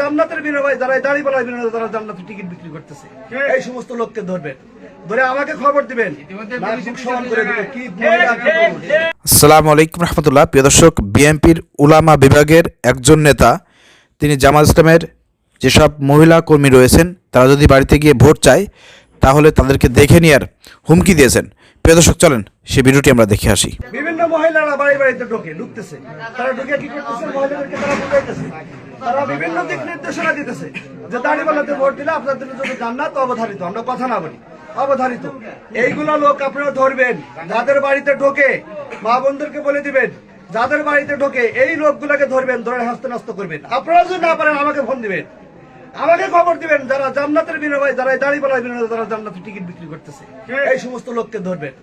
জান্নাতের বিনিময়ে যারা দাঁড়ি পালার বিনিময়ে যারা জান্নাতের টিকিট বিক্রি করতেছে। এই সমস্ত লোককে ধরবেন ধরে আমাকে খবর দিবেন। আসসালামু আলাইকুম রহমতুল্লাহ। প্রিয় দর্শক বিএনপির উলামা বিভাগের একজন নেতা তিনি জামাত ইসলামের যেসব মহিলা কর্মী রয়েছেন তারা যদি বাড়িতে গিয়ে ভোট চায় তাহলে তাদেরকে দেখে নেওয়ার হুমকি দিয়েছেন। প্রিয় দর্শক, চলেন সেই ভিডিওটি আমরা দেখে আসি। বিভিন্ন মহিলারা বাড়ি বাড়িতে ঢোকে, ঢুকতেছে। তারা ঢুকে কি করতেছে? মহিলাদেরকে তারা বুঝাইতেছে তারা বিভিন্ন দিক নির্দেশনা দিতেছে যে দাড়িওয়ালাতে ভোট দিলে আপনাদের জন্য জান্নাত অবধারিত, আমরা কথা না বলি, অবধারিত। এইগুলো লোক আপনারা ধরবেন, যাদের বাড়িতে ঢোকে, মা বোনদেরকে বলে দিবেন, যাদের বাড়িতে ঢোকে, এই লোকগুলোকে ধরবেন ধরে হাসতে নাস্ত করবেন। আপনারা যদি না পারেন, আমাকে ফোন দিবেন। আমাকে খবর দিবেন যারা জান্নাতের বিনিময়ে যারা এই দাড়িওয়ালার বিনিময়ে যারা জান্নাতের টিকিট বিক্রি করতেছে। এই সমস্ত লোককে ধরবেন।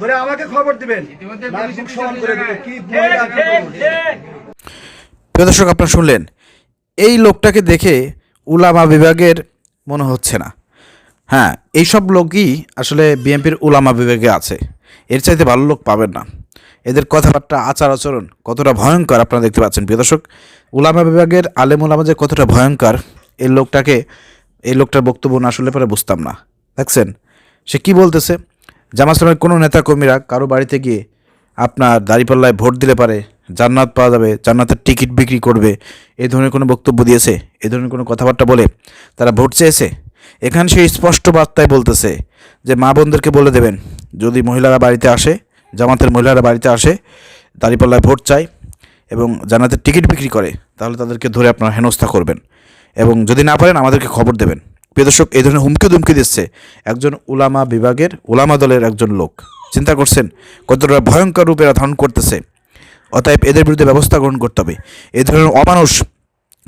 ধরে আমাকে খবর দিবেন। প্রিয় দর্শক আপনারা শুনলেন এই লোকটাকে দেখে উলামা বিভাগের মনে হচ্ছে না। হ্যাঁ এইসব লোকই আসলে বিএনপির উলামা বিভাগে আছে। এর চাইতে ভালো লোক পাবেন না। এদের কথাবার্তা আচার আচরণ কতটা ভয়ঙ্কর আপনারা দেখতে পাচ্ছেন। প্রিয় দর্শক উলামা বিভাগের আলেম উলামা যে কতটা ভয়ঙ্কর এই লোকটাকে, এই লোকটার বক্তব্য না আসলে পরে বুঝতাম না। দেখছেন? সে কি বলতেছে? জামাসলামের কোনো নেতাকর্মীরা কারও বাড়িতে গিয়ে আপনার দাড়িপাল্লায় ভোট দিলে পারে, জান্নাত পাওয়া যাবে, জান্নাতের টিকিট বিক্রি করবে, এ ধরনের কোনো বক্তব্য দিয়েছে? এই ধরনের কোনো কথাবার্তা বলে তারা ভোট চেয়েছে? এখানে সে স্পষ্ট বার্তায় বলতেছে যে, মা বোনদেরকে বলে দেবেন, যদি মহিলারা বাড়িতে আসে, জামাতের মহিলারা বাড়িতে আসে, দাঁড়িপাল্লায় ভোট চায় এবং জান্নাতের টিকিট বিক্রি করে, তাহলে তাদেরকে ধরে আপনারা হেনস্থা করবেন। এবং যদি না পারেন আমাদেরকে খবর দেবেন। প্রিয় দর্শক, এই ধরনের হুমকি দুমকি দিচ্ছে একজন উলামা বিভাগের উলামা দলের একজন লোক। চিন্তা করছেন, কতটা ভয়ঙ্কর রূপে ধারণ করতেছে। অতএব এদের বিরুদ্ধে ব্যবস্থা গ্রহণ করতে হবে। এই ধরনের অমানুষ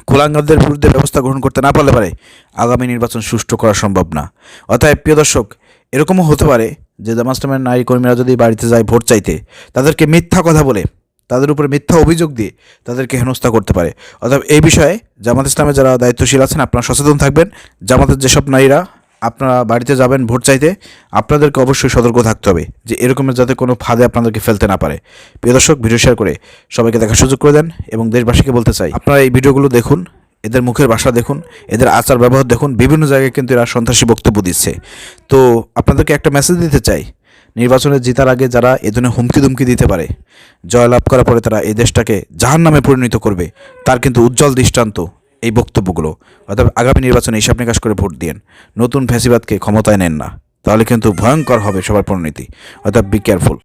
কুলাঙ্গারদের বিরুদ্ধে ব্যবস্থা গ্রহণ করতে না পারলে পারে আগামী নির্বাচন সুষ্ঠু করা সম্ভব না। অতএব প্রিয় দর্শক, এরকমও হতে পারে যে জামাস্টামের নারী কর্মীরা যদি বাড়িতে যায় ভোট চাইতে, তাদেরকে মিথ্যা কথা বলে তাদের উপরে মিথ্যা অভিযোগ দিয়ে তাদেরকে হেনস্থা করতে পারে। অর্থাৎ এই বিষয়ে জামাত ইসলামের যারা দায়িত্বশীল আছেন, আপনারা সচেতন থাকবেন। জামাতের যেসব নারীরা আপনারা বাড়িতে যাবেন ভোট চাইতে, আপনাদেরকে অবশ্যই সতর্ক থাকতে হবে যে এরকমের যাতে কোনো ফাঁদে আপনাদেরকে ফেলতে না পারে। প্রিয় দর্শক, ভিডিও শেয়ার করে সবাইকে দেখার সুযোগ করে দেন এবং দেশবাসীকে বলতে চাই, আপনারা এই ভিডিওগুলো দেখুন, এদের মুখের ভাষা দেখুন, এদের আচার ব্যবহার দেখুন। বিভিন্ন জায়গায় কিন্তু এরা সন্ত্রাসী বক্তব্য দিচ্ছে। তো আপনাদেরকে একটা মেসেজ দিতে চাই নির্বাচনে জেতার আগে যারা এ ধরনের হুমকি দুমকি দিতে পারে, জয়লাভ করার পরে তারা এই দেশটাকে জাহান নামে পরিণত করবে, তার কিন্তু উজ্জ্বল দৃষ্টান্ত এই বক্তব্যগুলো। অর্থাৎ আগামী নির্বাচনে হিসাব নিকাশ করে ভোট দিয়েন। নতুন ফ্যাসিবাদকে ক্ষমতায় নেন না। তাহলে কিন্তু ভয়ঙ্কর হবে সবার পরিণতি। অর্থাৎ বি কেয়ারফুল